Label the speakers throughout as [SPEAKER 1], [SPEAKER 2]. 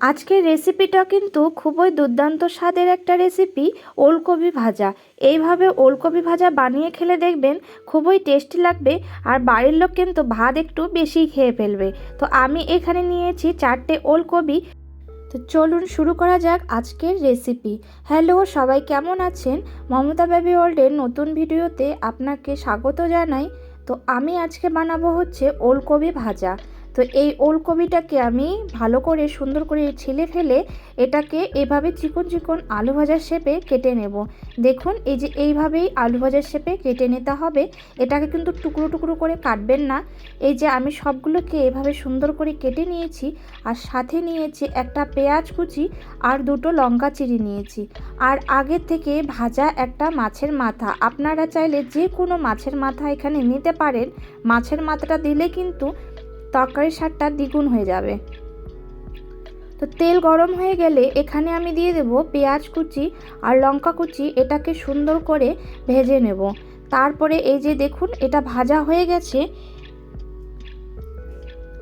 [SPEAKER 1] আজকের রেসিপিটা কিন্তু খুবই দুর্দান্ত স্বাদের একটা রেসিপি, ওলকপি ভাজা। এইভাবে ওলকপি ভাজা বানিয়ে খেলে দেখবেন খুবই টেস্টি লাগবে আর বাড়ির লোক কিন্তু ভাত একটু বেশি খেয়ে ফেলবে। তো আমি এখানে নিয়েছি চারটে ওলকপি। তো চলুন শুরু করা যাক আজকের রেসিপি। হ্যালো, সবাই কেমন আছেন? মমতা বেবি ওয়ার্ল্ডের নতুন ভিডিওতে আপনাকে স্বাগত জানাই। তো আমি আজকে বানাবো হচ্ছে ওলকপি ভাজা। তো এই ওলকপিটাকে আমি ভালো করে সুন্দর করে ছিলে ফেলে এটাকে এভাবে চিকন চিকন আলু ভাজার শেপে কেটে নেব। দেখুন, এই যে এইভাবেই আলু ভাজার শেপে কেটে নিতে হবে। এটাকে কিন্তু টুকরো টুকরো করে কাটবেন না। এই যে আমি সবগুলোকে এভাবে সুন্দর করে কেটে নিয়েছি আর সাথে নিয়েছি একটা পেঁয়াজ কুচি আর দুটো লঙ্কা চিড়ি নিয়েছি। আর আগের থেকে ভাজা একটা মাছের মাথা। আপনারা চাইলে যে কোনো মাছের মাথা এখানে নিতে পারেন। মাছের মাথাটা দিলে কিন্তু তরকারির স্বাদটা দ্বিগুণ হয়ে যাবে। তো তেল গরম হয়ে গেলে এখানে আমি দিয়ে দেব পেঁয়াজ কুচি আর লঙ্কা কুচি, এটাকে সুন্দর করে ভেজে নেব। তারপরে এই যে দেখুন, এটা ভাজা হয়ে গেছে।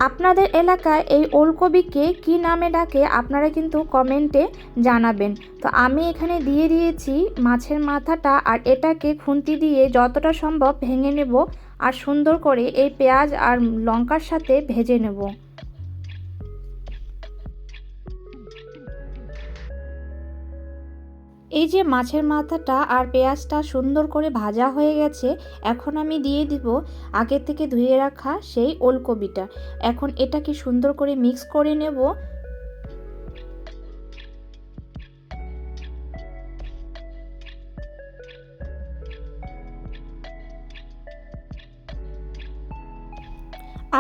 [SPEAKER 1] আপনাদের এলাকায় এই ওলকবিকে কি নামে ডাকে, আপনারা কিন্তু কমেন্টে জানাবেন। তো আমি এখানে দিয়ে দিয়েছি মাছের মাথাটা আর এটাকে খুন্তি দিয়ে যতটা সম্ভব ভেঙে নেব আর সুন্দর করে এই পেঁয়াজ আর লঙ্কার সাথে ভেজে নেব। এই যে মাছের মাথাটা আর পেঁয়াজটা সুন্দর করে ভাজা হয়ে গেছে, এখন আমি দিয়ে দিব আগে থেকে ধুয়ে রাখা সেই ওলকবিটা এখন এটাকে সুন্দর করে মিক্স করে নেব।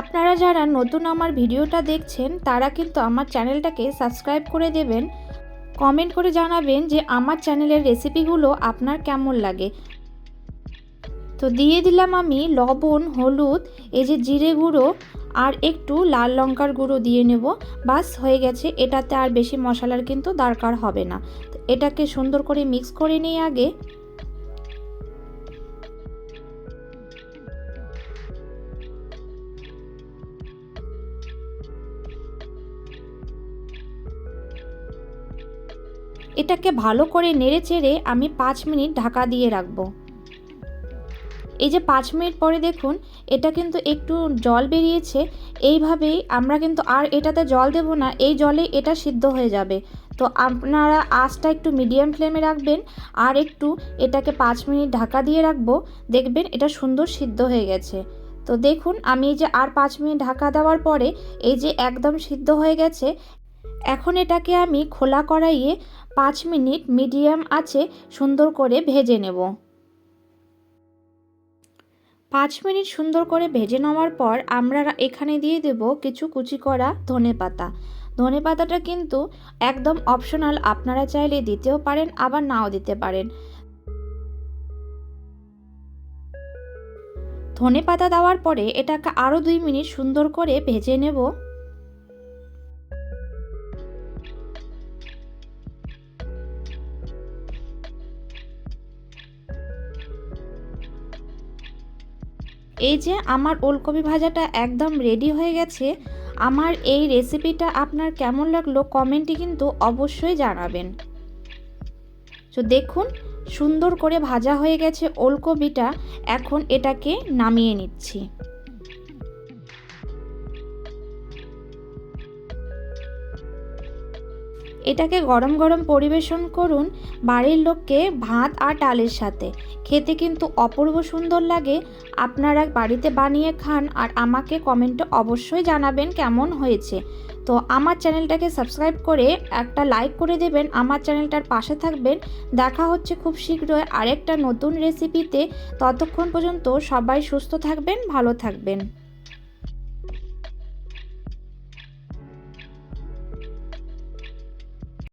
[SPEAKER 1] আপনারা যারা নতুন আমার ভিডিওটা দেখছেন, তারা কিন্তু আমার চ্যানেলটাকে সাবস্ক্রাইব করে দেবেন। কমেন্ট করে জানাবেন যে আমার চ্যানেলের রেসিপিগুলো আপনার কেমন লাগে। তো দিয়ে দিলাম আমি লবণ, হলুদ, এই যে জিরে গুঁড়ো, আর একটু লাল লঙ্কার গুঁড়ো দিয়ে নেব। বাস, হয়ে গেছে। এটাতে আর বেশি মশলার কিন্তু দরকার হবে না। এটাকে সুন্দর করে মিক্স করে নিই আগে এটাকে ভালো করে নেড়ে চেড়ে আমি পাঁচ মিনিট ঢাকা দিয়ে রাখব। এই যে পাঁচ মিনিট পরে দেখুন, এটা কিন্তু একটু জল বেরিয়েছে। এইভাবেই আমরা কিন্তু আর এটাতে জল দেব না, এই জলে এটা সিদ্ধ হয়ে যাবে। তো আপনারা আঁচটা একটু মিডিয়াম ফ্লেমে রাখবেন আর একটু এটাকে পাঁচ মিনিট ঢাকা দিয়ে রাখব। দেখবেন এটা সুন্দর সিদ্ধ হয়ে গেছে। তো দেখুন, আমি এই যে আর পাঁচ মিনিট ঢাকা দেওয়ার পরে এই যে একদম সিদ্ধ হয়ে গেছে এখন এটাকে আমি খোলা কড়াইয়ে পাঁচ মিনিট মিডিয়াম আছে সুন্দর করে ভেজে নেব। পাঁচ মিনিট সুন্দর করে ভেজে নেওয়ার পর আমরা এখানে দিয়ে দেব কিছু কুচি করা ধনে পাতা। ধনে পাতাটা কিন্তু একদম অপশনাল আপনারা চাইলে দিতেও পারেন, আবার নাও দিতে পারেন। ধনে পাতা দেওয়ার পরে এটাকে আরও দুই মিনিট সুন্দর করে ভেজে নেব। এই যে আমার ওলকপি ভাজাটা একদম রেডি হয়ে গেছে, আমার এই রেসিপিটা আপনার কেমন লাগল কমেন্টে কিন্তু অবশ্যই জানাবেন। তো দেখুন, সুন্দর করে ভাজা হয়ে গেছে ওলকপিটা, এখন এটাকে নামিয়ে নিচ্ছি। এটাকে গরম গরম পরিবেশন করুন বাড়ির লোককে ভাত আর ডালের সাথে। খেতে কিন্তু অপূর্ব সুন্দর লাগে। আপনারা বাড়িতে বানিয়ে খান আর আমাকে কমেন্টে অবশ্যই জানাবেন কেমন হয়েছে। তো আমার চ্যানেলটাকে সাবস্ক্রাইব করে একটা লাইক করে দেবেন। আমার চ্যানেলটার পাশে থাকবেন। দেখা হচ্ছে খুব শীঘ্রই আরেকটা নতুন রেসিপিতে ততক্ষণ পর্যন্ত সবাই সুস্থ থাকবেন, ভালো থাকবেন।